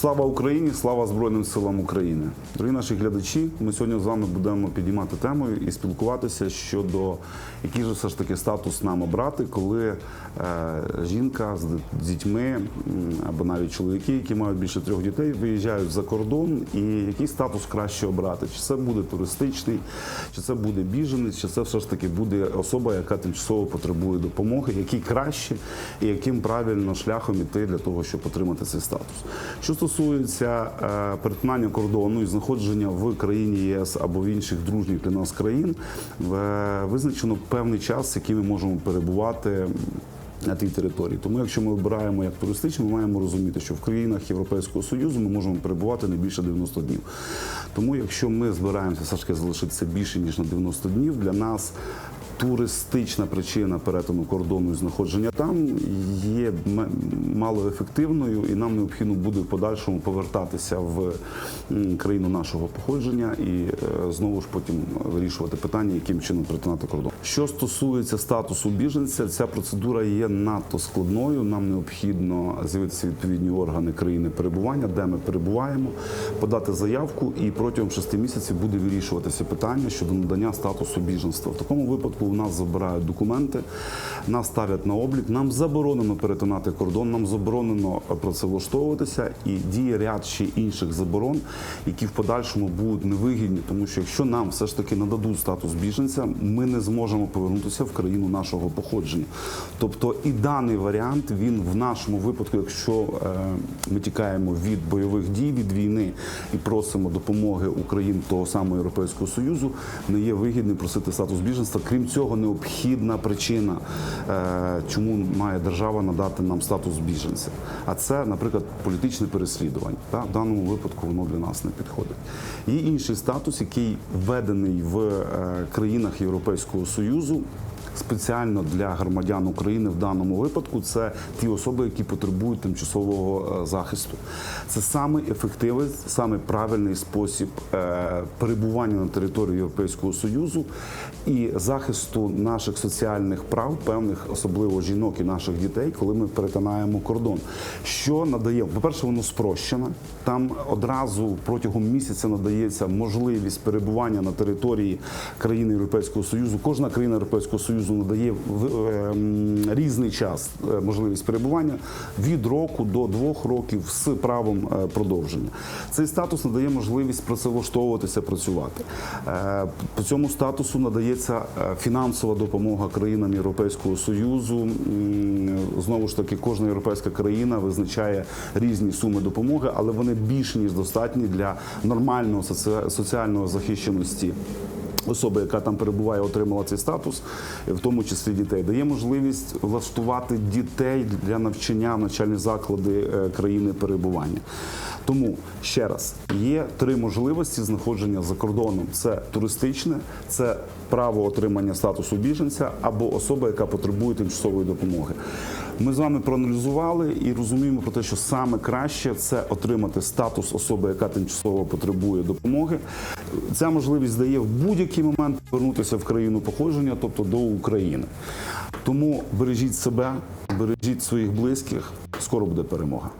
Слава Україні! Слава Збройним силам України! Дорогі наші глядачі, ми сьогодні з вами будемо підіймати тему і спілкуватися щодо який же все ж таки статус нам обрати, коли е, жінка з дітьми або навіть чоловіки, які мають більше трьох дітей, виїжджають за кордон, і який статус краще обрати? Чи це буде туристичний, чи це буде біженець, чи це все ж таки буде особа, яка тимчасово потребує допомоги, який краще і яким правильно шляхом іти для того, щоб отримати цей статус. Що стосується е, перетинання кордону і знаходження в країні ЄС або в інших дружніх для нас країн, в- визначено певний час, який ми можемо перебувати. На тій території, тому якщо ми обираємо як туристичну, ми маємо розуміти, що в країнах Європейського союзу ми можемо перебувати не більше 90 днів. Тому, якщо ми збираємося все ж таки залишитися більше ніж на 90 днів, для нас туристична причина перетину кордону і знаходження там є малоефективною, і нам необхідно буде в подальшому повертатися в країну нашого походження і е, знову ж потім вирішувати питання, яким чином перетинати кордон. Що стосується статусу біженця, ця процедура є надто складною. Нам необхідно з'явитися відповідні органи країни перебування, де ми перебуваємо, подати заявку, і протягом шести місяців буде вирішуватися питання щодо надання статусу біженства. В такому випадку у нас забирають документи, нас ставлять на облік. Нам заборонено перетинати кордон, нам заборонено працевлаштовуватися і діє ряд ще інших заборон, які в подальшому будуть невигідні, тому що якщо нам все ж таки нададуть статус біженця, ми не зможемо повернутися в країну нашого походження. Тобто і даний варіант він в нашому випадку, якщо е, ми тікаємо від бойових дій, від війни і просимо допомоги Україн того самого Європейського Союзу, не є вигідним просити статус біженства. Крім цього, необхідна причина, е, чому має держава надати нам статус біженця. А це, наприклад, політичне переслідування. Та? В даному випадку воно для нас не підходить. Є інший статус, який введений в е, країнах Європейського Союзу. Спеціально для громадян України в даному випадку це ті особи, які потребують тимчасового е, захисту. Це саме ефективний, саме правильний спосіб е, перебування на території Європейського Союзу і захисту наших соціальних прав, певних, особливо жінок і наших дітей, коли ми перетинаємо кордон. Що надає, по-перше, воно спрощене. Там одразу протягом місяця надається можливість перебування на території країни Європейського Союзу. Кожна країна Європейського Союзу надає в- е, різний час е, можливість перебування від року до двох років з правом е, продовження. Цей статус надає можливість працевлаштовуватися, працювати. По цьому статусу надається фінансова допомога країнам Європейського Союзу. Знову ж таки, кожна європейська країна визначає різні суми допомоги, але вони більше ніж достатні для нормального соці- соціальної захищеності особи, яка там перебуває, отримала цей статус, в тому числі дітей, дає можливість влаштувати дітей для навчання в навчальні заклади е, країни перебування. Тому ще раз є три можливості знаходження за кордоном: це туристичне, це право отримання статусу біженця або особа, яка потребує тимчасової допомоги. Ми з вами проаналізували і розуміємо про те, що саме краще це отримати статус особи, яка тимчасово потребує допомоги. Ця можливість дає в будь-який момент повернутися в країну походження, тобто до України. Тому бережіть себе, бережіть своїх близьких. Скоро буде перемога.